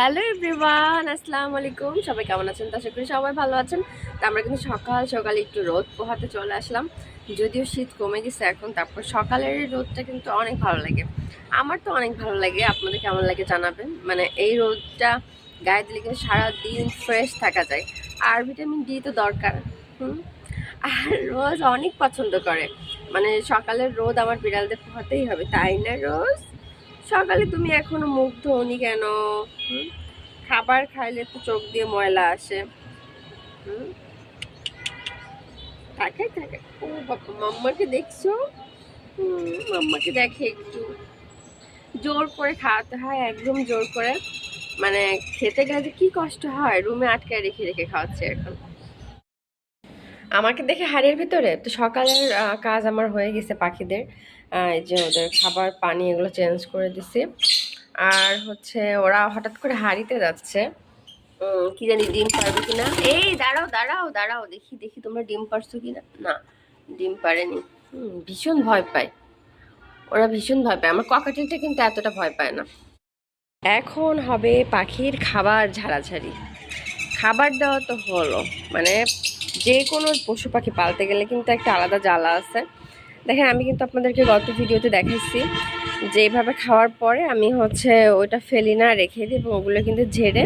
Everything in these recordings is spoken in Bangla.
হ্যালো এভরিওয়ান, আসসালামু আলাইকুম। সবাই কেমন আছেন? তো আশা করি সবাই ভালো আছেন। তো আমরা কিন্তু সকাল সকালে একটু রোদ পোহাতে চলে আসলাম। যদিও শীত কমে গেছে এখন, তারপর সকালের রোদটা কিন্তু অনেক ভালো লাগে। আমার তো অনেক ভালো লাগে। আপনাদের কেমন লাগে জানাবেন? মানে এই রোদটা গায়ে দিলে কিন্তু সারাদিন ফ্রেশ থাকা যায়। আর ভিটামিন ডি তো দরকার। হুম? আর রোজ অনেক পছন্দ করে। মানে সকালের রোদ আমার বিড়ালদের পোহাতেই হবে, তাই না রোজ? সকালে তুমি এখনও মুখ ধোনি কেন? খাবার খাইলে তো চোখ দিয়ে ময়লা আসে। থাকে থাকে ও বাবা, মাম্মাকে দেখছ? মাম্মাকে দেখে একটু। জোর করে খাওয়াতে হয়, একদম জোর করে। মানে খেতে গেলে কি কষ্ট হয়, রুমে আটকায় রেখে রেখে খাওয়াচ্ছে এখন। আমাকে দেখে হাড়ির ভিতরে, তো সকালের কাজ আমার হয়ে গেছে পাখিদের। এই যে ওদের খাবার, পানি এগুলো চেঞ্জ করে দিছি। আর হচ্ছে ওরা হঠাৎ করে হাড়িতে যাচ্ছে। কি জানি ডিম পারবে কিনা? এই দাঁড়াও দাঁড়াও দাঁড়াও, দেখি দেখি তোমরা ডিম পারছ কিনা? না, ডিম পারেনি। ভীষণ ভয় পায়। ওরা ভীষণ ভয় পায়। আমার ককাটেলটা কিন্তু এতটা ভয় পায় না। এখন হবে পাখির খাবার ঝাড়াঝাড়ি। খাবার দেওয়া তো হলো। মানে যে কোনো পশু পাখি পালতে গেলে কিন্তু একটা আলাদা জ্বালা আছে। দেখেন, আমি কিন্তু আপনাদেরকে গত ভিডিওতে দেখাইছি যে এইভাবে খাওয়ার পরে আমি হচ্ছে ওইটা ফেলি না, রেখে দিই এবং ওগুলো কিন্তু ঝেড়ে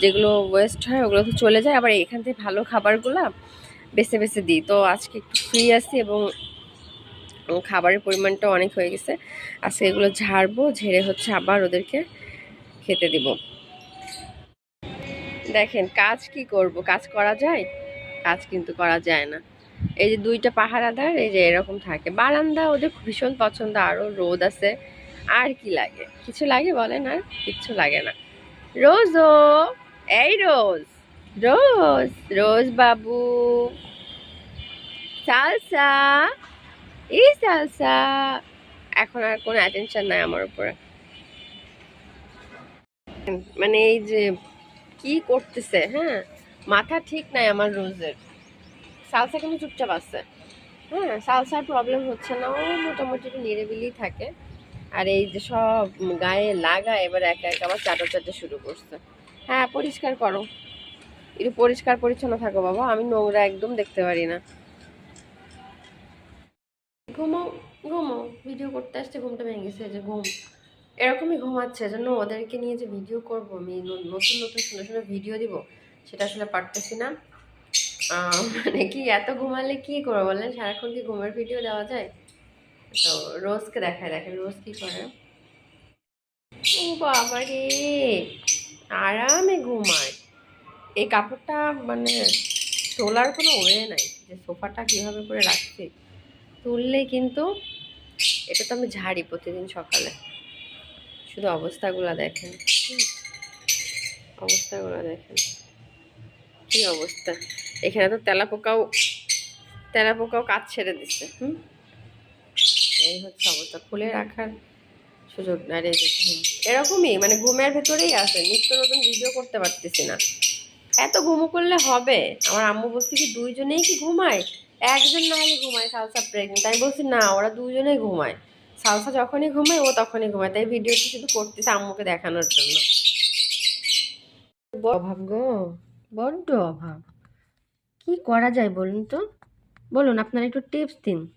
যেগুলো ওয়েস্ট হয় ওগুলো তো চলে যায়। আবার এখান থেকে ভালো খাবারগুলো বেছে বেছে দিই। তো আজকে একটু ফ্রি আছি এবং খাবারের পরিমাণটা অনেক হয়ে গেছে। আজকে এগুলো ঝাড়বো, ঝেড়ে হচ্ছে আবার ওদেরকে খেতে দিব। দেখেন, কাজ কি করব? কাজ করা যায়? কাজ কিন্তু করা যায় না। এই যে দুইটা পাহারাদার, এই যে এরকম থাকে। বারান্দা ওদের ভীষণ পছন্দ আরও রোদ আছে। আর কি লাগে? কিছু লাগে বলেন আর কিচ্ছু লাগে না। রোজ ও, এই রোজ রোজ রোজ বাবু। সালসা এই সালসা। এখন আর কোনো অ্যাটেনশন নাই আমার উপরে। মানে এই যে কি করতেছে হ্যাঁ? মাথা ঠিক নাই আমার রোজের। সালসা কিন্তু চুপচাপ আছে। হ্যাঁ সালসার প্রবলেম হচ্ছে না, ও মোটামুটি একটু নিরিবিলি থাকে। আর এই যে সব গায়ে লাগা, এবার একা একা আবার চাটা চাটে শুরু করছে। হ্যাঁ পরিষ্কার করো। একটু পরিষ্কার পরিচ্ছন্ন থাকো বাবা, আমি নোংরা একদম দেখতে পারি না। ঘুমো ঘুমো। ভিডিও করতে আসছে, ঘুমটা ভেঙে গেছে যে ঘুম। এরকমই ঘুমাচ্ছে জন্য ওদেরকে নিয়ে যে ভিডিও করব, আমি নতুন নতুন, সুন্দর সুন্দর ভিডিও দিব। সেটা আসলে পারতেছি না। মানে কি এত ঘুমালে কি করব বলেন? সারাক্ষণ কি ঘুমের ভিডিও দেওয়া যায়? তো রোজকে দেখায় দেখেন, রোজ কি করে? ও বাবা রে, আরামে ঘুমায়। এই কাপড়টা মানে তোলার কোনো ওয়ে নাই, যে সোফাটা কীভাবে করে রাখছি। তুললেই কিন্তু এটা তো আমি ঝাড়ি প্রতিদিন সকালে। শুধু অবস্থাগুলো দেখেন। অবস্থাগুলো দেখেন। কি অবস্থা? এখানে তো তেলা পোকাও তেলা পোকাও কাজ ছেড়ে দিচ্ছে, হুম? এই হচ্ছে অবস্থা, খুলে রাখার সুযোগ না রে এরকমই মানে ঘুমের ভেতরেই আছে, নিত্য নতুন ভিডিও করতে পারতেছি না। এত ঘুমো করলে হবে? আমার আম্মু বলছি কি, দুইজনেই কি ঘুমায়? একজন না হলে ঘুমায় সালসা প্রেগনেন্ট আমি বলছি, না, ওরা দুজনেই ঘুমায়। সালসা যখনই ঘুমায়, ও তখনই ঘুমায়। তাই ভিডিওটি শুধু করতেছে আম্মুকে দেখানোর জন্য। অভাব গো বড্ড অভাব। কি করা যায় বলুন তো? বলুন, আপনারা একটু টিপস দিন।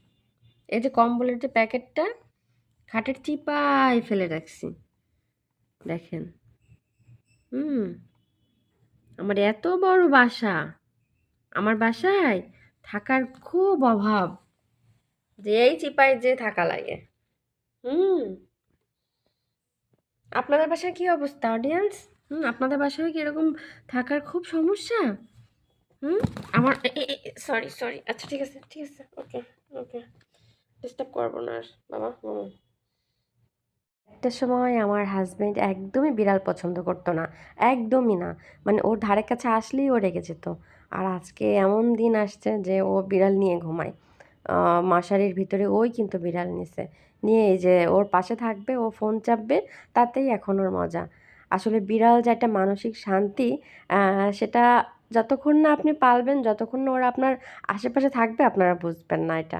এই যে কম্বলের যে প্যাকেটটা, খাটের চিপায় ফেলে রাখছি। দেখেন। হুম। আমার এত বড় বাসা। আমার বাসায় থাকার খুব অভাব। যে এই চিপায় যে থাকা লাগে। হুম। আপনাদের বাসায় কি অবস্থা অডিয়েন্স হুম আপনাদের বাসায় কি এরকম থাকার খুব সমস্যা? হুম আমার সরি সরি আচ্ছা ঠিক আছে ঠিক আছে ওকে ওকে ডিস্টার্ব করব না আর বাবা হুম একটা সময় আমার হাজবেন্ড একদমই বিড়াল পছন্দ করতো না একদমই না মানে ওর ধারে কাছে আসলেই ও রেগে যেত। আর আজকে এমন দিন আসছে যে ও বিড়াল নিয়ে ঘুমায়। আহ, মশারির ভিতরে ওই কিন্তু বিড়াল নিছে। নিয়ে এই যে ওর পাশে থাকবে ও ফোন চাপবে তাতেই এখন ওর মজা। আসলে বিড়াল যে একটা মানসিক শান্তি সেটা যতক্ষণ না আপনি পালবেন, যতক্ষণ না ওরা আপনার আশেপাশে থাকবে, আপনারা বুঝবেন না এটা।